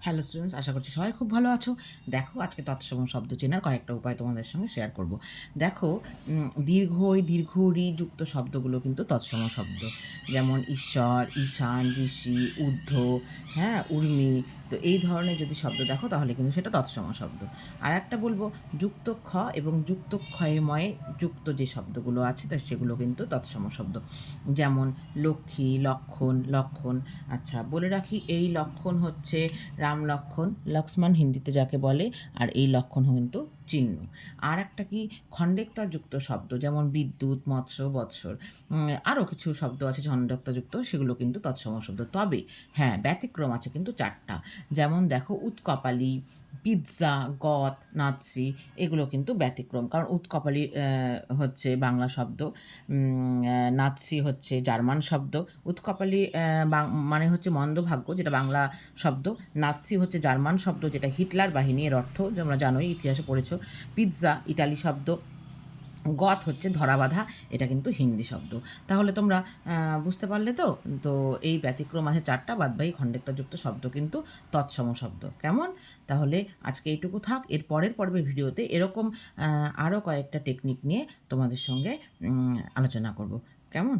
Hello students আশা করছি সবাই খুব ভালো আছো। দেখো আজকে তৎসম শব্দ চেনার কয়েকটা উপায় তোমাদের সঙ্গে শেয়ার করব। দেখো উম, দীর্ঘই দীর্ঘরি যুক্ত শব্দগুলো কিন্তু তৎসম শব্দ। যেমন ঈশ্বর ঈশান ঋষি ঊর্ধ্ব হ্যাঁ উর্মি তো এই ধরনের যদি শব্দ দেখো তাহলে কিন্তু সেটা তৎসম শব্দ। আর একটা বলব যুক্ত খ এবং যুক্ত ক্ষয়ময়ে যুক্ত যে শব্দগুলো আছে তো সেগুলো কিন্তু তৎসম শব্দ। যেমন লক্ষ্মী লক্ষণ লক্ষণ আচ্ছা বলে রাখি এই লক্ষণ হচ্ছে রাম লক্ষণ, লক্ষ্মণ হিন্দিতে যাকে বলে, আর এই লক্ষণ কিন্তু চিহ্ন। আর একটা কি খণ্ডেক্তযুক্ত শব্দ, যেমন বিদ্যুৎ, মৎস্য, বৎসর আরও কিছু শব্দ আছে খণ্ডেক্তযুক্ত সেগুলো কিন্তু তৎসম শব্দ। তবে হ্যাঁ ব্যতিক্রম আছে কিন্তু চারটা। যেমন দেখো, উৎকপালি, পিৎজা, গত, নাৎসি, এগুলো কিন্তু ব্যতিক্রম। কারণ উৎকপালি হচ্ছে বাংলা শব্দ নাৎসি হচ্ছে জার্মান শব্দ। উৎকপালি মানে হচ্ছে মন্দভাগ্য, যেটা বাংলা শব্দ নাৎসি হচ্ছে জার্মান শব্দ, যেটা হিটলার বাহিনী এর অর্থ তোমরা জানোই, ইতিহাসে পড়েছো, পিৎজা, ইটালি শব্দ গত হচ্ছে ধরাবাধা এটা কিন্তু হিন্দি শব্দ। তাহলে তোমরা বুঝতে পারলে তো? তো এই ব্যতিক্রম আছে চারটা বাদবাকি খণ্ডেক্তযুক্ত শব্দ কিন্তু তৎসম শব্দ। কেমন? তাহলে আজকে এইটুকু থাক, এর পরের পর্বের ভিডিওতে এরকম আরও কয়েকটা টেকনিক নিয়ে তোমাদের সঙ্গে আলোচনা করব। কেমন?